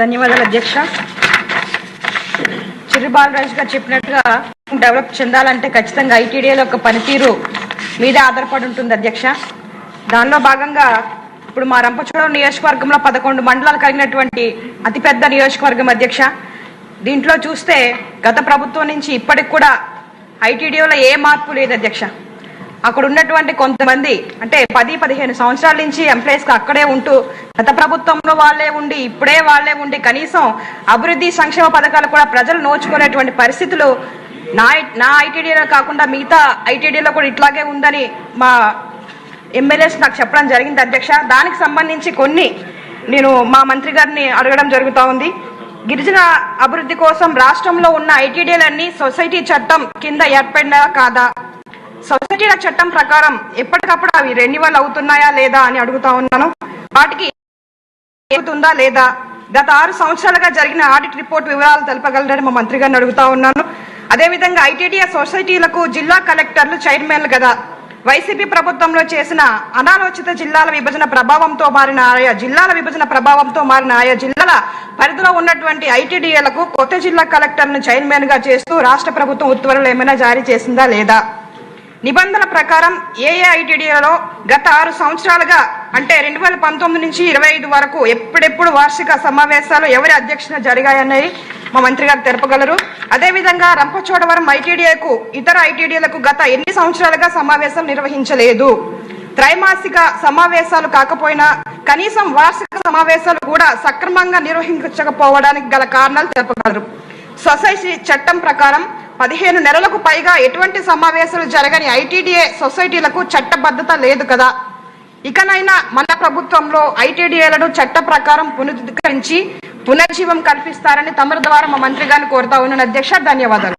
ధన్యవాదాలు అధ్యక్ష. చిరు బాలరాజు గారు చెప్పినట్టుగా డెవలప్ చెందాలంటే ఖచ్చితంగా ఐటీడీఏలో ఒక పనితీరు మీదే ఆధారపడి ఉంటుంది అధ్యక్ష. దానిలో భాగంగా ఇప్పుడు మా రంపచోడవరం నియోజకవర్గంలో పదకొండు మండలాలు కలిగినటువంటి అతిపెద్ద నియోజకవర్గం అధ్యక్ష. దీంట్లో చూస్తే గత ప్రభుత్వం నుంచి ఇప్పటికి కూడా ఐటీడీఓలో ఏ మార్పు లేదు అధ్యక్ష. అక్కడ ఉన్నటువంటి కొంతమంది అంటే పది పదిహేను సంవత్సరాల నుంచి ఎంప్లాయీస్ అక్కడే ఉంటూ గత ప్రభుత్వంలో వాళ్ళే ఉండి ఇప్పుడే వాళ్ళే ఉండి కనీసం అభివృద్ధి సంక్షేమ పథకాలు కూడా ప్రజలు నోచుకునేటువంటి పరిస్థితులు నా నా ఐటీడీలో కాకుండా మిగతా ఐటీడీలో కూడా ఇట్లాగే ఉందని మా ఎమ్మెల్యేస్ నాకు చెప్పడం జరిగింది అధ్యక్ష. దానికి సంబంధించి కొన్ని నేను మా మంత్రి గారిని అడగడం జరుగుతూ ఉంది. గిరిజన అభివృద్ధి కోసం రాష్ట్రంలో ఉన్న ఐటీడీలన్నీ సొసైటీ చట్టం కింద ఏర్పడినా కాదా? సొసైటీల చట్టం ప్రకారం ఎప్పటికప్పుడు అవి రెన్యువల్ అవుతున్నాయా లేదా అని అడుగుతా ఉన్నాను. వాటికి అవుతుందా లేదా? గత ఆరు సంవత్సరాలుగా జరిగిన ఆడిట్ రిపోర్ట్ వివరాలు తెలపగలరని మా మంత్రి గారిని అడుగుతా ఉన్నాను. అదేవిధంగా ఐటీడీఏ సొసైటీలకు జిల్లా కలెక్టర్లు చైర్మన్లు కదా వైసీపీ ప్రభుత్వంలో చేసిన అనాలోచిత జిల్లాల విభజన ప్రభావంతో మారిన ఆయా జిల్లాల విభజన ప్రభావంతో మారిన ఆయా జిల్లాల పరిధిలో ఉన్నటువంటి ఐటీడీఏలకు కొత్త జిల్లా కలెక్టర్ను చైర్మన్గా చేస్తూ రాష్ట్ర ప్రభుత్వం ఉత్తర్వులు ఏమైనా జారీ చేసిందా లేదా? నిబంధన ప్రకారం ఏఏఐటీడీలలో గత ఆరు సంవత్సరాలుగా అంటే రెండు వేల పంతొమ్మిది నుంచి ఇరవై ఐదు వరకు ఎప్పుడెప్పుడు వార్షిక సమావేశాలు ఎవరి అధ్యక్షన జరిగాయనేది మా మంత్రి గారు తెలపగలరు. అదేవిధంగా రంపచోడవరం ఐటీడీఏకు ఇతర ఐటీడీలకు గత ఎన్ని సంవత్సరాలుగా సమావేశం నిర్వహించలేదు. త్రైమాసిక సమావేశాలు కాకపోయినా కనీసం వార్షిక సమావేశాలు కూడా సక్రమంగా నిర్వహించకపోవడానికి గల కారణాలు తెలపగలరు. సొసైటీ చట్టం ప్రకారం పదిహేను నెలలకు పైగా ఎటువంటి సమావేశాలు జరగని ఐటీడీఏ సొసైటీలకు చట్టబద్ధత లేదు కదా. ఇకనైనా మన ప్రభుత్వంలో ఐటీడీఏలను చట్ట ప్రకారం పునరుద్ధరించి పునర్జీవం కల్పిస్తారని తమరి ద్వారా మా మంత్రి గారిని కోరుతా ఉన్నాను. అధ్యక్ష ధన్యవాదాలు.